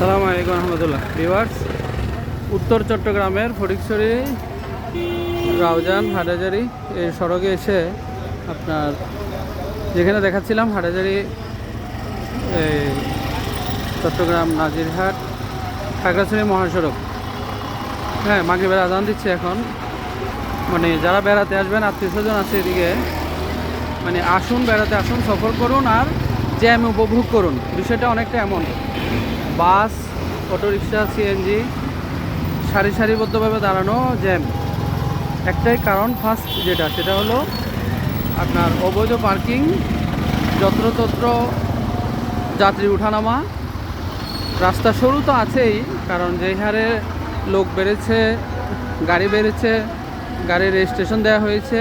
সালাম আলাইকুম রহমতুল্লাহ। ভিওয়ার্স উত্তর চট্টগ্রামের ফটিকছড়ি, রাউজান, হাটাজারি এই সড়কে এসে আপনার যেখানে দেখাচ্ছিলাম হাটাজারি এই চট্টগ্রাম নাজিরহাট, খাগড়াছড়ি মহাসড়ক। হ্যাঁ মাগরিবের আজান দিচ্ছে এখন। মানে যারা বেড়াতে আসবেন, আত্মীয় স্বজন আছে এদিকে মানে আসুন, বেড়াতে আসুন, সফর করুন আর জ্যাম উপভোগ করুন, বিষয়টা অনেকটা এমন। বাস, অটোরিকশা সিএনজি সারি সারিবদ্ধভাবে দাঁড়ানো জ্যাম। একটাই কারণ ফার্স্ট যেটা, সেটা হলো আপনার অবৈধ পার্কিং, যত্রতত্র যাত্রী উঠানামা। রাস্তা সরু তো আছেই, কারণ যেই হারে লোক বেড়েছে, গাড়ি বেড়েছে, গাড়ির রেজিস্ট্রেশন দেওয়া হয়েছে,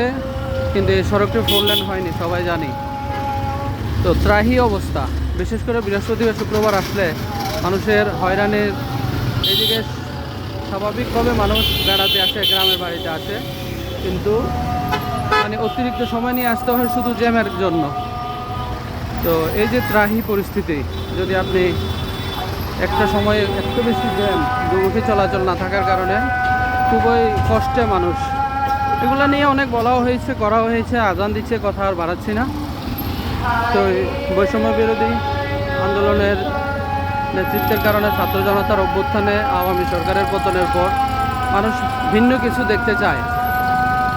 কিন্তু এই সড়কটি ফোর লেন হয়নি, সবাই জানি তো ত্রাহি অবস্থা, বিশেষ করে বৃহস্পতিবার, শুক্রবার আসলে মানুষের হয়রানির এদিকে স্বাভাবিকভাবে মানুষ বেড়াতে আসে, গ্রামের বাড়িতে আসে। কিন্তু মানে অতিরিক্ত সময় নিয়ে আসতে হয় শুধু জ্যামের জন্য। তো এই যে ত্রাহি পরিস্থিতি, যদি আপনি একটা সময়ে এত বেশি জ্যাম দুমুখী চলাচল না থাকার কারণে খুবই কষ্টে মানুষ। এগুলো নিয়ে অনেক বলাও হয়েছে করা হয়েছে, আজান দিচ্ছে, কথা আর বাড়াচ্ছি না। তো বৈষম্য বিরোধী আন্দোলনের নেতৃত্বের কারণে ছাত্র জনতার অভ্যুত্থানে আওয়ামী সরকারের পতনের পর মানুষ ভিন্ন কিছু দেখতে চায়।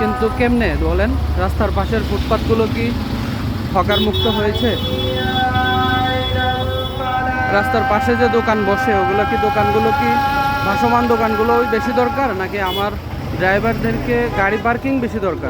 কিন্তু কেমনে বলেন, রাস্তার পাশের ফুটপাতগুলো কি হকার মুক্ত হয়েছে? রাস্তার পাশে যে দোকান বসে, ওগুলো কি দোকানগুলো কি ভাসমান দোকানগুলো বেশি দরকার, নাকি আমার ড্রাইভারদেরকে গাড়ি পার্কিং বেশি দরকার?